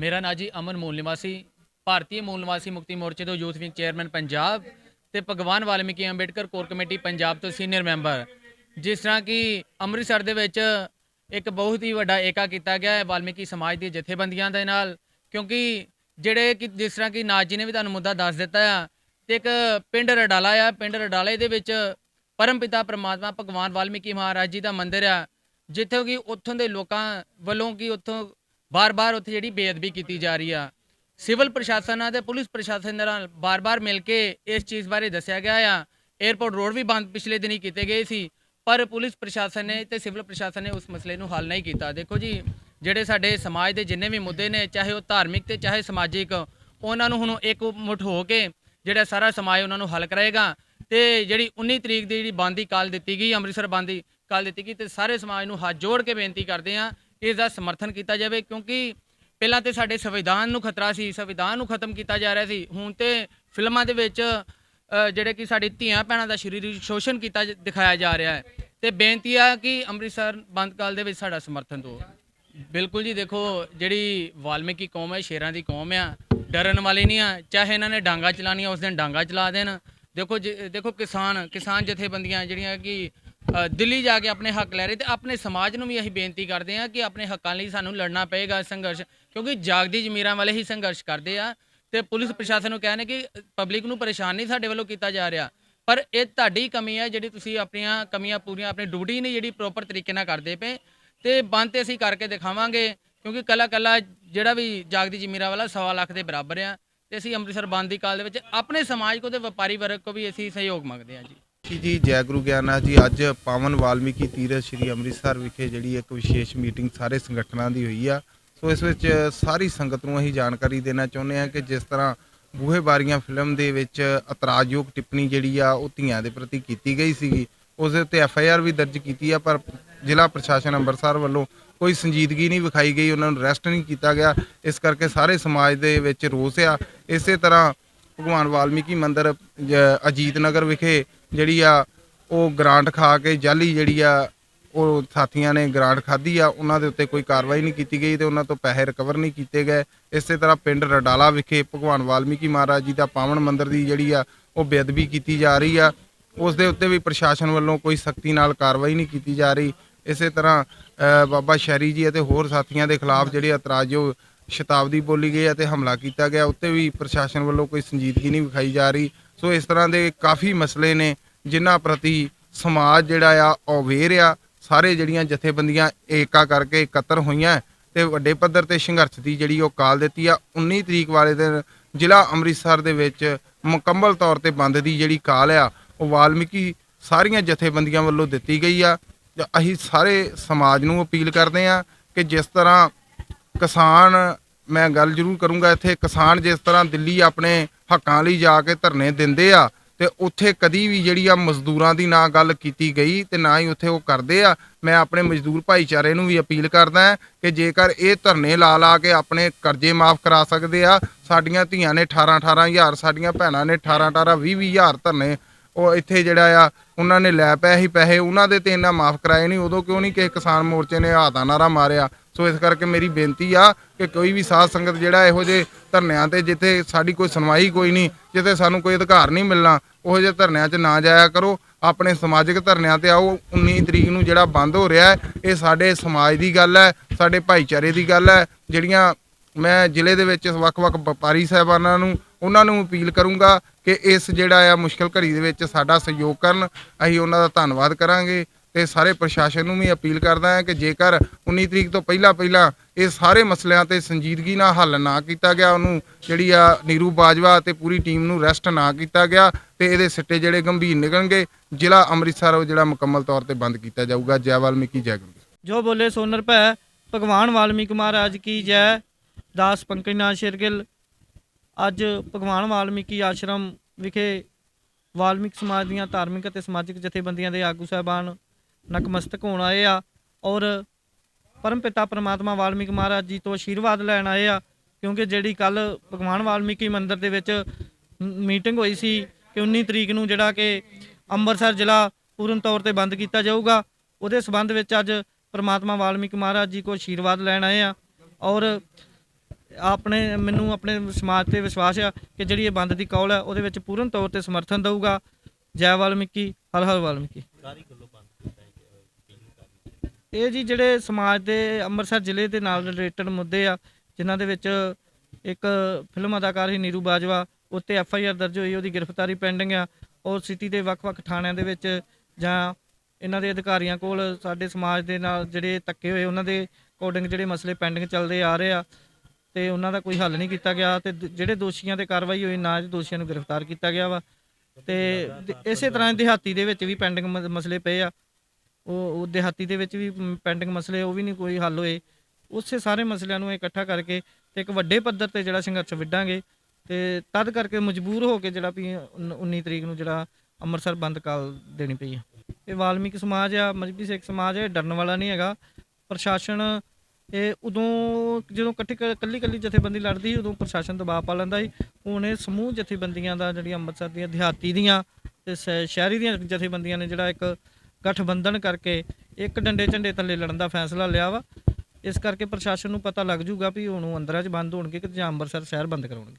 ਮੇਰਾ ਨਾਂ ਜੀ ਅਮਨ ਮੂਲ ਨਿਵਾਸੀ ਭਾਰਤੀ ਮੂਲ ਨਿਵਾਸੀ ਮੁਕਤੀ ਮੋਰਚੇ ਤੋਂ ਯੂਥ ਵਿੰਗ ਚੇਅਰਮੈਨ ਪੰਜਾਬ ਤੇ ਭਗਵਾਨ ਵਾਲਮੀਕੀ ਅੰਬੇਡਕਰ ਕੋਰ ਕਮੇਟੀ ਪੰਜਾਬ ਤੋਂ ਸੀਨੀਅਰ ਮੈਂਬਰ। ਜਿਸ ਤਰ੍ਹਾਂ ਕਿ ਅੰਮ੍ਰਿਤਸਰ ਦੇ ਵਿੱਚ ਇੱਕ ਬਹੁਤ ਹੀ ਵੱਡਾ ਏਕਾ ਕੀਤਾ ਗਿਆ ਹੈ ਵਾਲਮੀਕੀ ਸਮਾਜ ਦੀ ਜਥੇਬੰਦੀਆਂ ਦੇ ਨਾਲ, ਕਿਉਂਕਿ ਜਿਹੜੇ ਕਿ ਜਿਸ ਤਰ੍ਹਾਂ ਕਿ ਨਾਜ ਜੀ ਨੇ ਵੀ ਤੁਹਾਨੂੰ ਮੁੱਦਾ ਦੱਸ ਦਿੱਤਾ ਆ, ਤੇ ਇੱਕ ਪਿੰਡ ਰਡਾਲਾ ਆ, ਪਿੰਡ ਰਡਾਲੇ ਦੇ ਵਿੱਚ ਪਰਮਪਿਤਾ ਪ੍ਰਮਾਤਮਾ ਭਗਵਾਨ ਵਾਲਮੀਕੀ ਮਹਾਰਾਜ ਜੀ ਦਾ ਮੰਦਿਰ ਆ, ਜਿੱਥੇ ਕਿ ਉੱਥੋਂ ਦੇ ਲੋਕਾਂ ਵੱਲੋਂ ਕਿ ਉੱਥੋਂ ਬਾਰ-ਬਾਰ ਉੱਥੇ ਜਿਹੜੀ ਬੇਅਦਬੀ ਕੀਤੀ ਜਾ ਰਹੀ ਆ। ਸਿਵਲ ਪ੍ਰਸ਼ਾਸਨ ਅਤੇ ਪੁਲਿਸ ਪ੍ਰਸ਼ਾਸਨ ਦੇ ਨਾਲ ਬਾਰ-ਬਾਰ ਮਿਲ ਕੇ ਇਸ ਚੀਜ਼ ਬਾਰੇ ਦੱਸਿਆ ਗਿਆ ਆ। 에어ਪੋਰਟ ਰੋਡ ਵੀ ਬੰਦ ਪਿਛਲੇ ਦਿਨੀ ਕੀਤੇ ਗਏ ਸੀ, ਪਰ ਪੁਲਿਸ ਪ੍ਰਸ਼ਾਸਨ ਨੇ ਤੇ ਸਿਵਲ ਪ੍ਰਸ਼ਾਸਨ ਨੇ ਉਸ ਮਸਲੇ ਨੂੰ ਹੱਲ ਨਹੀਂ ਕੀਤਾ। ਦੇਖੋ ਜੀ, ਜਿਹੜੇ ਸਾਡੇ ਸਮਾਜ ਦੇ ਜਿੰਨੇ ਵੀ ਮੁੱਦੇ ਨੇ, ਚਾਹੇ ਉਹ ਧਾਰਮਿਕ ਤੇ ਚਾਹੇ ਸਮਾਜਿਕ, ਉਹਨਾਂ ਨੂੰ ਹੁਣ ਇੱਕ ਮੁੱਠ ਹੋ ਕੇ ਜਿਹੜਾ ਸਾਰਾ ਸਮਾਜ ਉਹਨਾਂ ਨੂੰ ਹੱਲ ਕਰਾਏਗਾ ਤੇ ਜਿਹੜੀ 19 ਤਰੀਕ ਦੀ ਜਿਹੜੀ ਬੰਦ ਕਾਲ ਦਿੱਤੀ ਗਈ, ਅੰਮ੍ਰਿਤਸਰ ਬੰਦ ਦੀ ਕਾਲ ਦਿੱਤੀ ਗਈ, ਤੇ ਸਾਰੇ ਸਮਾਜ ਨੂੰ ਹੱਥ ਜੋੜ ਕੇ ਬੇਨਤੀ ਕਰਦੇ ਆ ਇਸ ਦਾ ਸਮਰਥਨ ਕੀਤਾ ਜਾਵੇ, ਕਿਉਂਕਿ ਪਹਿਲਾਂ ਤੇ ਸਾਡੇ ਸੰਵਿਧਾਨ ਨੂੰ ਖਤਰਾ ਸੀ, ਸੰਵਿਧਾਨ ਨੂੰ ਖਤਮ ਕੀਤਾ ਜਾ ਰਿਹਾ ਸੀ। ਹੁਣ ਤੇ ਫਿਲਮਾਂ ਦੇ ਵਿੱਚ ਜਿਹੜੇ ਕਿ ਸਾਡੀ ਧੀਆਂ ਭੈਣਾਂ ਦਾ ਸਰੀਰਕ ਸ਼ੋਸ਼ਣ ਕੀਤਾ ਦਿਖਾਇਆ ਜਾ ਰਿਹਾ ਹੈ। ਤੇ ਬੇਨਤੀ ਆ ਕਿ ਅੰਮ੍ਰਿਤਸਰ ਬੰਦ ਕਾਲ ਦੇ ਵਿੱਚ ਸਾਡਾ ਸਮਰਥਨ ਦਿਓ। ਬਿਲਕੁਲ ਜੀ, ਦੇਖੋ, ਜਿਹੜੀ ਵਾਲਮੀਕੀ ਕੌਮ ਹੈ, ਸ਼ੇਰਾਂ ਦੀ ਕੌਮ ਆ, ਡਰਨ ਵਾਲੀ ਨਹੀਂ ਆ। ਚਾਹੇ ਇਹਨਾਂ ਨੇ ਡਾਂਗਾ ਚਲਾਉਣੀਆਂ, ਉਸ ਦਿਨ ਡਾਂਗਾ ਚਲਾ ਦੇਣ। ਦੇਖੋ ਜੀ- ਦੇਖੋ ਕਿਸਾਨ ਕਿਸਾਨ ਜਥੇਬੰਦੀਆਂ ਜਿਹੜੀਆਂ ਕਿ ਦਿੱਲੀ ਜਾ ਕੇ ਆਪਣੇ ਹੱਕ ਲੈ ਰਹੇ ਤੇ ਆਪਣੇ ਸਮਾਜ ਨੂੰ ਵੀ ਅਸੀਂ ਬੇਨਤੀ ਕਰਦੇ ਹਾਂ ਕਿ ਆਪਣੇ ਹੱਕਾਂ ਲਈ ਸਾਨੂੰ ਲੜਨਾ ਪਏਗਾ ਸੰਘਰਸ਼, ਕਿਉਂਕਿ ਜਾਗਦੀ ਜ਼ਮੀਰਾਂ ਵਾਲੇ ਹੀ ਸੰਘਰਸ਼ ਕਰਦੇ ਆ ਤੇ ਪੁਲਿਸ ਪ੍ਰਸ਼ਾਸਨ ਨੂੰ ਕਹਿੰਦੇ ਕਿ ਪਬਲਿਕ ਨੂੰ ਪਰੇਸ਼ਾਨ ਨਹੀਂ ਸਾਡੇ ਵੱਲੋਂ ਕੀਤਾ ਜਾ ਰਿਹਾ। ਪਰ ਇਹ ਤੁਹਾਡੀ ਕਮੀ ਹੈ ਜਿਹੜੀ ਤੁਸੀਂ ਆਪਣੀਆਂ ਕਮੀਆਂ ਪੂਰੀਆਂ, ਆਪਣੀ ਡਿਊਟੀ ਨਹੀਂ ਜਿਹੜੀ ਪ੍ਰੋਪਰ ਤਰੀਕੇ ਨਾਲ ਕਰਦੇ ਪਏ। ਤੇ ਬੰਦ ਤੇ ਅਸੀਂ ਕਰਕੇ ਦਿਖਾਵਾਂਗੇ, ਕਿਉਂਕਿ ਕੱਲਾ ਕੱਲਾ ਜਿਹੜਾ ਵੀ ਜਾਗਦੀ ਜ਼ਮੀਰਾਂ ਵਾਲਾ ਸਵਾ ਲੱਖ ਦੇ ਬਰਾਬਰ ਆ। ਤੇ ਅਸੀਂ ਅੰਮ੍ਰਿਤਸਰ ਬੰਦ ਦੀ ਕਾਲ ਦੇ ਵਿੱਚ ਆਪਣੇ ਸਮਾਜ ਕੋ ਤੇ ਵਪਾਰੀ ਵਰਗ ਕੋ ਵੀ ਅਸੀਂ ਸਹਿਯੋਗ ਮੰਗਦੇ ਹਾਂ ਜੀ। ਜੀ ਜੀ, ਜੈ ਗੁਰੂ ਗਿਆਨਨਾਥ ਜੀ, ਅੱਜ ਪਾਵਨ ਵਾਲਮੀਕੀ ਤੀਰਥ ਸ੍ਰੀ ਅੰਮ੍ਰਿਤਸਰ ਵਿਖੇ ਜਿਹੜੀ ਇੱਕ ਵਿਸ਼ੇਸ਼ ਮੀਟਿੰਗ ਸਾਰੇ ਸੰਗਠਨਾਂ ਦੀ ਹੋਈ ਆ। ਸੋ ਇਸ ਵਿੱਚ ਸਾਰੀ ਸੰਗਤ ਨੂੰ ਅਸੀਂ ਜਾਣਕਾਰੀ ਦੇਣਾ ਚਾਹੁੰਦੇ ਹਾਂ ਕਿ ਜਿਸ ਤਰ੍ਹਾਂ ਬੂਹੇ ਬਾਰੀਆਂ ਫਿਲਮ ਦੇ ਵਿੱਚ ਇਤਰਾਜ਼ਯੋਗ ਟਿੱਪਣੀ ਜਿਹੜੀ ਆ, ਉਹ ਧੀਆਂ ਦੇ ਪ੍ਰਤੀ ਕੀਤੀ ਗਈ ਸੀਗੀ। ਉਸ ਦੇ ਉੱਤੇ ਐਫ ਆਈ ਆਰ ਵੀ ਦਰਜ ਕੀਤੀ ਆ, ਪਰ ਜ਼ਿਲ੍ਹਾ ਪ੍ਰਸ਼ਾਸਨ ਅੰਮ੍ਰਿਤਸਰ ਵੱਲੋਂ ਕੋਈ ਸੰਜੀਦਗੀ ਨਹੀਂ ਵਿਖਾਈ ਗਈ, ਉਹਨਾਂ ਨੂੰ ਅਰੈਸਟ ਨਹੀਂ ਕੀਤਾ ਗਿਆ। ਇਸ ਕਰਕੇ ਸਾਰੇ ਸਮਾਜ ਦੇ ਵਿੱਚ ਰੋਸ ਆ। ਇਸੇ ਤਰ੍ਹਾਂ ਭਗਵਾਨ ਵਾਲਮੀਕੀ ਮੰਦਿਰ ਅਜੀਤ ਨਗਰ ਵਿਖੇ ਜਿਹੜੀ ਆ, ਉਹ ਗ੍ਰਾਂਟ ਖਾ ਕੇ ਜਾਲੀ ਜਿਹੜੀ ਆ, ਉਹ ਸਾਥੀਆਂ ਨੇ ਗ੍ਰਾਂਟ ਖਾਧੀ ਆ। ਉਹਨਾਂ ਦੇ ਉੱਤੇ ਕੋਈ ਕਾਰਵਾਈ ਨਹੀਂ ਕੀਤੀ ਗਈ ਤੇ ਉਹਨਾਂ ਤੋਂ ਪੈਸੇ ਰਿਕਵਰ ਨਹੀਂ ਕੀਤੇ ਗਏ। ਇਸੇ ਤਰ੍ਹਾਂ ਪਿੰਡ ਰਡਾਲਾ ਵਿਖੇ ਭਗਵਾਨ ਵਾਲਮੀਕੀ ਮਹਾਰਾਜ ਜੀ ਦਾ ਪਾਵਨ ਮੰਦਿਰ ਦੀ ਜਿਹੜੀ ਆ, ਉਹ ਬੇਅਦਬੀ ਕੀਤੀ ਜਾ ਰਹੀ ਆ। ਉਸ ਦੇ ਉੱਤੇ ਵੀ ਪ੍ਰਸ਼ਾਸਨ ਵੱਲੋਂ ਕੋਈ ਸਖਤੀ ਨਾਲ ਕਾਰਵਾਈ ਨਹੀਂ ਕੀਤੀ ਜਾ ਰਹੀ। ਇਸੇ ਤਰ੍ਹਾਂ ਬਾਬਾ ਸ਼ਹਿਰੀ ਜੀ ਅਤੇ ਹੋਰ ਸਾਥੀਆਂ ਦੇ ਖਿਲਾਫ ਜਿਹੜੇ ਇਤਰਾਜ਼ਯੋਗ ਸ਼ਤਾਬਦੀ ਬੋਲੀ ਗਈ ਅਤੇ ਹਮਲਾ ਕੀਤਾ ਗਿਆ। ਉੱਤੇ ਵੀ ਪ੍ਰਸ਼ਾਸਨ ਵੱਲੋਂ ਕੋਈ ਸੰਜੀਦਗੀ ਨਹੀਂ ਵਿਖਾਈ ਜਾ ਰਹੀ। ਸੋ ਇਸ ਤਰ੍ਹਾਂ ਦੇ ਕਾਫੀ ਮਸਲੇ ਨੇ, ਜਿਨ੍ਹਾਂ ਪ੍ਰਤੀ ਸਮਾਜ ਜਿਹੜਾ ਆ, ਅਵੇਅਰ ਆ। ਸਾਰੇ ਜਿਹੜੀਆਂ ਜਥੇਬੰਦੀਆਂ ਏਕਾ ਕਰਕੇ ਇਕੱਤਰ ਹੋਈਆਂ ਤੇ ਵੱਡੇ ਪੱਧਰ ਤੇ ਸੰਘਰਸ਼ ਦੀ ਜਿਹੜੀ ਉਹ ਕਾਲ ਦਿੱਤੀ ਆ 19 ਤਰੀਕ ਵਾਲੇ ਦਿਨ ਜ਼ਿਲ੍ਹਾ ਅੰਮ੍ਰਿਤਸਰ ਦੇ ਵਿੱਚ ਮੁਕੰਮਲ ਤੌਰ ਤੇ ਬੰਦ ਦੀ ਜਿਹੜੀ ਕਾਲ ਆ, ਉਹ ਵਾਲਮੀਕੀ ਸਾਰੀਆਂ ਜਥੇਬੰਦੀਆਂ ਵੱਲੋਂ ਦਿੱਤੀ ਗਈ ਆ। ਅਸੀਂ ਸਾਰੇ ਸਮਾਜ ਨੂੰ ਅਪੀਲ ਕਰਦੇ ਆ ਕਿ ਜਿਸ ਤਰ੍ਹਾਂ ਕਿਸਾਨ, ਮੈਂ ਗੱਲ ਜ਼ਰੂਰ ਕਰੂੰਗਾ ਇੱਥੇ, ਕਿਸਾਨ ਜਿਸ ਤਰ੍ਹਾਂ ਦਿੱਲੀ ਆਪਣੇ ਹੱਕਾਂ ਲਈ ਜਾ ਕੇ ਧਰਨੇ ਦਿੰਦੇ ਆ ਤੇ ਉੱਥੇ ਕਦੀ ਵੀ ਜਿਹੜੀ ਆ ਮਜ਼ਦੂਰਾਂ ਦੀ ਨਾ ਗੱਲ ਕੀਤੀ ਗਈ ਤੇ ਨਾ ਹੀ ਉੱਥੇ ਉਹ ਕਰਦੇ ਆ, ਮੈਂ ਆਪਣੇ ਮਜ਼ਦੂਰ ਭਾਈਚਾਰੇ ਨੂੰ ਵੀ ਅਪੀਲ ਕਰਦਾ ਕਿ ਜੇਕਰ ਇਹ ਧਰਨੇ ਲਾ ਲਾ ਕੇ ਆਪਣੇ ਕਰਜ਼ੇ ਮਾਫ ਕਰਾ ਸਕਦੇ ਆ, ਸਾਡੀਆਂ ਧੀਆਂ ਨੇ 18 18000 ਸਾਡੀਆਂ ਭੈਣਾਂ ਨੇ 18 18 20 20000 ਧਰਨੇ ਉਹ ਇੱਥੇ ਜਿਹੜਾ ਆ, ਉਹਨਾਂ ਨੇ ਲੈ ਪਿਆ ਸੀ ਪੈਸੇ, ਉਹਨਾਂ ਦੇ ਤੇ ਇੰਨਾ ਮਾਫ ਕਰਾਏ ਨਹੀਂ ਉਦੋਂ ਕਿਉਂ ਨਹੀਂ ਕਿ ਕਿਸਾਨ ਮੋਰਚੇ ਨੇ ਹਾਤਾ ਨਾਰਾ ਮਾਰਿਆ? ਸੋ ਇਸ ਕਰਕੇ ਮੇਰੀ ਬੇਨਤੀ ਆ ਕਿ ਕੋਈ ਵੀ ਸਾਧ ਸੰਗਤ ਜਿਹੜਾ ਇਹੋ ਜਿਹੇ ਧਰਨਿਆਂ ਤੇ ਜਿੱਥੇ ਸਾਡੀ ਕੋਈ ਸੁਣਵਾਈ ਕੋਈ ਨਹੀਂ ਜਿੱਥੇ ਸਾਨੂੰ ਕੋਈ ਅਧਿਕਾਰ ਨਹੀਂ ਮਿਲਣਾ, ਉਹੋ ਜਿਹੇ ਧਰਨਿਆਂ 'ਚ ਨਾ ਜਾਇਆ ਕਰੋ। ਆਪਣੇ ਸਮਾਜਿਕ ਧਰਨਿਆਂ ਤੇ ਆਓ 19 ਤਰੀਕ ਨੂੰ ਜਿਹੜਾ ਬੰਦ ਹੋ ਰਿਹਾ ਇਹ ਸਾਡੇ ਸਮਾਜ ਦੀ ਗੱਲ ਹੈ, ਸਾਡੇ ਭਾਈਚਾਰੇ ਦੀ ਗੱਲ ਹੈ, ਜਿਹੜੀਆਂ ਮੈਂ ਜ਼ਿਲ੍ਹੇ ਦੇ ਵਿੱਚ ਵੱਖ-ਵੱਖ ਵਪਾਰੀ ਸਾਹਿਬਾਨਾਂ ਨੂੰ ਉਹਨਾਂ ਨੂੰ ਅਪੀਲ ਕਰੂੰਗਾ ਕਿ ਇਸ ਜਿਹੜਾ ਆ ਮੁਸ਼ਕਲ ਘੜੀ ਦੇ ਵਿੱਚ ਸਾਡਾ ਸਹਿਯੋਗ ਕਰਨ, ਅਸੀਂ ਉਹਨਾਂ ਦਾ ਧੰਨਵਾਦ ਕਰਾਂਗੇ ਤੇ ਸਾਰੇ ਪ੍ਰਸ਼ਾਸਨ ਨੂੰ ਵੀ ਅਪੀਲ ਕਰਦਾ ਹਾਂ ਕਿ ਜੇਕਰ 19 ਤਰੀਕ ਤੋਂ ਪਹਿਲਾਂ ਪਹਿਲਾਂ ਇਹ ਸਾਰੇ ਮਸਲਿਆਂ ਤੇ ਸੰਜੀਦਗੀ ਨਾਲ ਹੱਲ ਨਾ ਕੀਤਾ ਗਿਆ, ਉਹਨੂੰ ਜਿਹੜੀ ਆ ਨੀਰੂ ਬਾਜਵਾ ਤੇ ਪੂਰੀ ਟੀਮ ਨੂੰ ਰੈਸਟ ਨਾ ਕੀਤਾ ਗਿਆ ਤੇ ਇਹਦੇ ਸਿੱਟੇ ਜਿਹੜੇ ਗੰਭੀਰ ਨਿਕਲਣਗੇ, ਜ਼ਿਲ੍ਹਾ ਅੰਮ੍ਰਿਤਸਰ ਉਹ ਜਿਹੜਾ ਮੁਕੰਮਲ ਤੌਰ ਤੇ ਬੰਦ ਕੀਤਾ ਜਾਊਗਾ। ਜੈ ਵਾਲਮੀਕੀ, ਜੈ ਗੁਰੂ। ਜੋ ਬੋਲੇ ਸੋਨਰ ਭੈ ਭਗਵਾਨ ਵਾਲਮੀਕ ਮਹਾਰਾਜ ਕੀ ਜੈ। ਦਾਸ ਪੰਕਜ ਨਾਥ ਸ਼ੇਰਗਿੱਲ ਅੱਜ ਭਗਵਾਨ ਵਾਲਮੀਕੀ ਆਸ਼ਰਮ ਵਿਖੇ ਵਾਲਮੀਕ ਸਮਾਜ ਦੀਆਂ ਧਾਰਮਿਕ ਅਤੇ ਸਮਾਜਿਕ ਜਥੇਬੰਦੀਆਂ ਦੇ ਆਗੂ ਸਾਹਿਬਾਨ ਨਕਮਸਤਕ ਹੋਣ ਆਏ ਆ ਔਰ ਪਰਮ ਪਿਤਾ ਪ੍ਰਮਾਤਮਾ ਵਾਲਮੀਕ ਮਹਾਰਾਜ ਜੀ ਤੋਂ ਆਸ਼ੀਰਵਾਦ ਲੈਣ ਆਏ ਆ, ਕਿਉਂਕਿ ਜਿਹੜੀ ਕੱਲ ਭਗਵਾਨ ਵਾਲਮੀਕੀ ਮੰਦਿਰ ਦੇ ਵਿੱਚ ਮੀਟਿੰਗ ਹੋਈ ਸੀ ਕਿ 19 ਤਰੀਕ ਨੂੰ ਜਿਹੜਾ ਕਿ ਅੰਮ੍ਰਿਤਸਰ ਜ਼ਿਲ੍ਹਾ ਪੂਰਨ ਤੌਰ ਤੇ ਬੰਦ ਕੀਤਾ ਜਾਊਗਾ, ਉਹਦੇ ਸਬੰਧ ਵਿੱਚ ਅੱਜ ਪ੍ਰਮਾਤਮਾ ਵਾਲਮੀਕ ਮਹਾਰਾਜ ਜੀ ਕੋ ਆਸ਼ੀਰਵਾਦ ਲੈਣ ਆਏ ਆ ਔਰ ਆਪਣੇ ਮੈਨੂੰ ਆਪਣੇ ਸਮਾਜ ਤੇ ਵਿਸ਼ਵਾਸ ਆ ਕਿ ਜਿਹੜੀ ਇਹ ਬੰਦ ਦੀ ਕੌਲ ਹੈ ਉਹਦੇ ਵਿੱਚ ਪੂਰਨ ਤੌਰ ਤੇ ਸਮਰਥਨ ਦਊਗਾ। ਜੈ ਵਾਲਮੀਕੀ ਹਰ ਹਰ ਵਾਲਮੀਕੀ। ਇਹ ਜੀ ਜਿਹੜੇ ਸਮਾਜ ਦੇ ਅੰਮ੍ਰਿਤਸਰ ਜ਼ਿਲ੍ਹੇ ਦੇ ਨਾਲ ਰਿਲੇਟਡ ਮੁੱਦੇ ਆ ਜਿਨ੍ਹਾਂ ਦੇ ਵਿੱਚ ਇੱਕ ਫਿਲਮ ਅਦਾਕਾਰ ਹੀ ਨੀਰੂ ਬਾਜਵਾ ਉੱਤੇ ਐਫ ਆਈ ਆਰ ਦਰਜ ਹੋਈ ਉਹਦੀ ਗ੍ਰਿਫਤਾਰੀ ਪੈਂਡਿੰਗ ਆ। ਔਰ ਸਿਟੀ ਦੇ ਵੱਖ-ਵੱਖ ਥਾਣਿਆਂ ਦੇ ਵਿੱਚ ਜਾਂ ਇਹਨਾਂ ਦੇ ਅਧਿਕਾਰੀਆਂ ਕੋਲ ਸਾਡੇ ਸਮਾਜ ਦੇ ਨਾਲ ਜਿਹੜੇ ਧੱਕੇ ਹੋਏ ਉਹਨਾਂ ਦੇ ਅਕੋਰਡਿੰਗ ਜਿਹੜੇ ਮਸਲੇ ਪੈਂਡਿੰਗ ਚੱਲਦੇ ਆ ਰਹੇ ਆ। ਤੇ ਉਹਨਾਂ ਦਾ ਕੋਈ ਹੱਲ ਨਹੀਂ ਕੀਤਾ ਗਿਆ ਤੇ ਦ- ਜਿਹੜੇ ਦੋਸ਼ੀਆਂ ਤੇ ਕਾਰਵਾਈ ਹੋਈ, ਨਾ ਦੋਸ਼ੀਆਂ ਨੂੰ ਗ੍ਰਿਫਤਾਰ ਕੀਤਾ ਗਿਆ ਵਾ। ਤੇ ਦ- ਇਸੇ ਤਰ੍ਹਾਂ ਦਿਹਾਤੀ ਦੇ ਵਿੱਚ ਵੀ ਪੈਂਡਿੰਗ ਮਸਲੇ ਪਏ ਆ। ਉਹ ਉਹ ਦਿਹਾਤੀ ਦੇ ਵਿੱਚ ਵੀ ਪੈਂਡਿੰਗ ਮਸਲੇ, ਉਹ ਵੀ ਨਹੀਂ ਕੋਈ ਹੱਲ ਹੋਏ। ਉਸੇ ਸਾਰੇ ਮਸਲਿਆਂ ਨੂੰ ਇਕੱਠਾ ਕਰਕੇ ਤੇ ਇੱਕ ਵੱਡੇ ਪੱਧਰ ਤੇ ਜਿਹੜਾ ਸੰਘਰਸ਼ ਵਿੱਢਾਂਗੇ ਤੇ ਤਦ ਕਰਕੇ ਮਜਬੂਰ ਹੋ ਕੇ ਜਿਹੜਾ ਵੀ ਉਨ- 19 ਤਰੀਕ ਨੂੰ ਜਿਹੜਾ ਅੰਮ੍ਰਿਤਸਰ ਬੰਦ ਕਰ ਦੇਣੀ ਪਈ ਆ। ਇਹ ਵਾਲਮੀਕ ਸਮਾਜ ਆ, ਮਜਬੀ ਸਿੱਖ ਸਮਾਜ ਹੈ ਇਹ ਡਰਨ ਵਾਲਾ ਨਹੀਂ ਹੈਗਾ। ਪ੍ਰਸ਼ਾਸਨ ਇਹ ਉਦੋਂ ਜਦੋਂ ਇਕੱਠੀ ਕੱਲੀ ਕੱਲੀ ਜਥੇਬੰਦੀ ਲੜਦੀ ਸੀ, ਉਦੋਂ ਪ੍ਰਸ਼ਾਸਨ ਦਬਾਅ ਪਾ ਲੈਂਦਾ ਸੀ। ਹੁਣ ਇਹ ਸਮੂਹ ਜਥੇਬੰਦੀਆਂ ਦਾ ਜਿਹੜੀਆਂ ਅੰਮ੍ਰਿਤਸਰ ਦੀਆਂ ਦਿਹਾਤੀ ਦੀਆਂ ਤੇ ਸ਼- ਸ਼ਹਿਰੀ ਦੀਆਂ ਜਥੇਬੰਦੀਆਂ ਨੇ ਜਿਹੜਾ ਇੱਕ ਗਠਬੰਧਨ ਕਰਕੇ ਇੱਕ ਡੰਡੇ ਝੰਡੇ ਥੱਲੇ ਲੜਨ ਦਾ ਫੈਸਲਾ ਲਿਆ ਵਾ। ਇਸ ਕਰਕੇ ਪ੍ਰਸ਼ਾਸਨ ਨੂੰ ਪਤਾ ਲੱਗ ਜੂਗਾ ਵੀ ਹੁਣ ਉਹ ਅੰਦਰਾਂ 'ਚ ਬੰਦ ਹੋਣਗੇ ਕਿ ਜਾਂ ਅੰਮ੍ਰਿਤਸਰ ਸ਼ਹਿਰ ਬੰਦ ਕਰਾਉਣਗੇ।